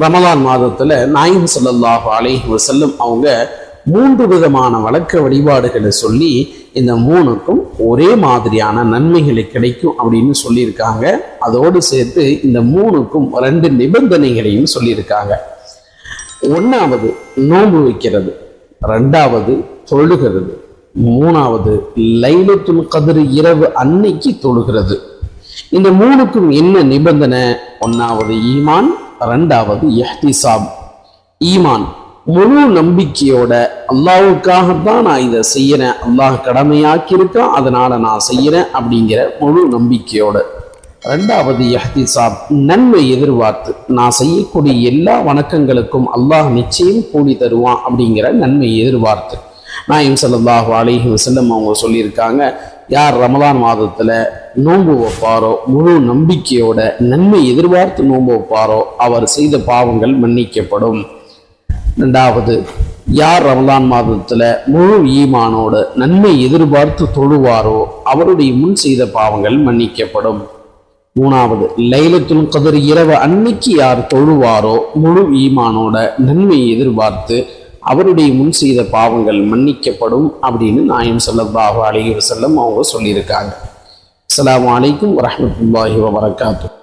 ரமலான் மாதத்துல நாயிம் ஸல்லல்லாஹு அலைஹி வசல்லம் அவங்க மூன்று விதமான வழக்க வழிபாடுகளை சொல்லி இந்த மூணுக்கும் ஒரே மாதிரியான நன்மைகளை கிடைக்கும் அப்படின்னு சொல்லியிருக்காங்க. அதோடு சேர்த்து இந்த மூணுக்கும் ரெண்டு நிபந்தனைகளையும் சொல்லியிருக்காங்க. ஒன்றாவது நோன்பு வைக்கிறது. ரெண்டாவது தொழுகிறது. மூணாவது லைலத்துல் கதிர் இரவு அன்னைக்கு தொழுகிறது. இந்த மூணுக்கும் என்ன நிபந்தனை? ஒன்றாவது ஈமான். ரெண்டாவது எஹ்திசாப் ஈமான் முழு நம்பிக்கையோட அல்லாவுக்காகத்தான் நான் இதை செய்யறேன். அல்லாஹ் கடமையாக்கியிருக்கான் அதனால நான் செய்யறேன் அப்படிங்கிற முழு நம்பிக்கையோட. ரெண்டாவது எஹ்திசாப் நன்மை எதிர்பார்த்து நான் செய்யக்கூடிய எல்லா வணக்கங்களுக்கும் அல்லாஹ் நிச்சயம் கூலி தருவான் அப்படிங்கிற நன்மை எதிர்பார்த்து. நாயம் ஸல்லல்லாஹு அலிஹி வசல்லம் அவங்க சொல்லியிருக்காங்க யார் ரமதான் மாதத்தில் நோன்பு வைப்பாரோ முழு நம்பிக்கையோட நன்மை எதிர்பார்த்து நோன்பு வைப்பாரோ அவர் செய்த பாவங்கள் மன்னிக்கப்படும். ரெண்டாவது யார் ரமலான் மாதத்தில் முழு ஈமானோட நன்மை எதிர்பார்த்து தொழுவாரோ அவருடைய முன் செய்த பாவங்கள் மன்னிக்கப்படும். மூணாவது லைலத்துல் கதிர் இரவு அன்னைக்கு யார் தொழுவாரோ முழு ஈமானோட நன்மை எதிர்பார்த்து அவருடைய முன் செய்த பாவங்கள் மன்னிக்கப்படும் அப்படின்னு நாயம் ஸல்லல்லாஹு அலைஹி வஸல்லம் அவங்க சொல்லியிருக்காங்க. அஸ்ஸலாமு அலைக்கும் வரமத்துல்லாஹி வபரகாத்துஹு.